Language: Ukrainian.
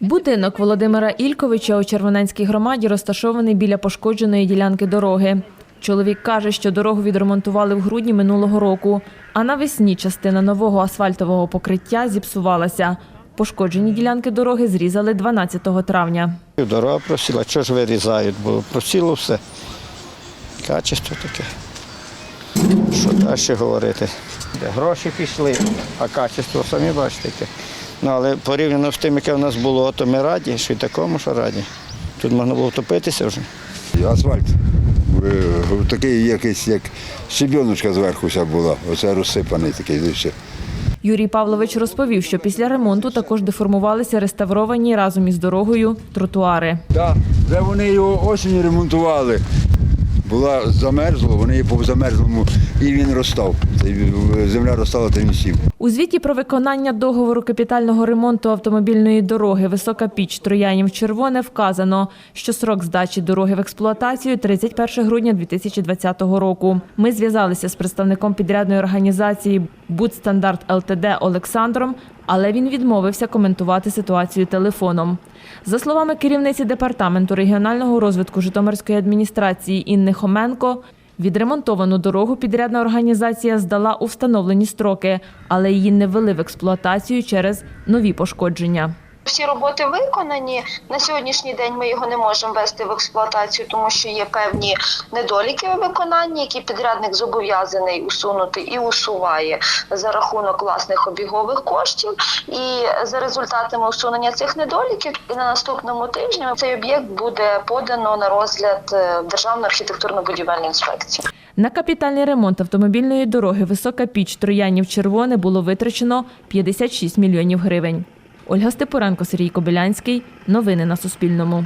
Будинок Володимира Ільковича у Червоненській громаді розташований біля пошкодженої ділянки дороги. Чоловік каже, що дорогу відремонтували в грудні минулого року, а навесні частина нового асфальтового покриття зіпсувалася. Пошкоджені ділянки дороги зрізали 12 травня. Дорога просіла, що ж вирізають, бо просіло все. Качество таке. Що далі говорити? Де гроші пішли, а качество самі бачите. Ну, але порівняно з тим, яке в нас було, то ми раді, що й такому, що раді. Тут можна було втопитися вже. Асфальт. Такий якийсь, як щебіночка зверху вся була. Оце розсипаний такий лише. Юрій Павлович розповів, що після ремонту також деформувалися реставровані разом із дорогою тротуари. Так, вже вони його осінь ремонтували. Була замерзло, вони її по замерзлому і він розстав. Земля розстала, та він сів. У звіті про виконання договору капітального ремонту автомобільної дороги Висока Піч Троянів Червоне вказано, що срок здачі дороги в експлуатацію 31 грудня 2020 року. Ми зв'язалися з представником підрядної організації Будстандарт ЛТД Олександром, але він відмовився коментувати ситуацію телефоном. За словами керівниці департаменту регіонального розвитку Житомирської адміністрації Інни Хоменко, Відремонтовану дорогу підрядна організація здала у встановлені строки, але її не ввели в експлуатацію через нові пошкодження. Всі роботи виконані. На сьогоднішній день ми його не можемо ввести в експлуатацію, тому що є певні недоліки у виконанні, які підрядник зобов'язаний усунути і усуває за рахунок власних обігових коштів. І за результатами усунення цих недоліків на наступному тижні цей об'єкт буде подано на розгляд е, Державної архітектурно-будівельної інспекції. На капітальний ремонт автомобільної дороги Висока Піч Троянів Червоне було витрачено 56 мільйонів гривень. Ольга Степоренко, Сергій Кобилянський. Новини на Суспільному.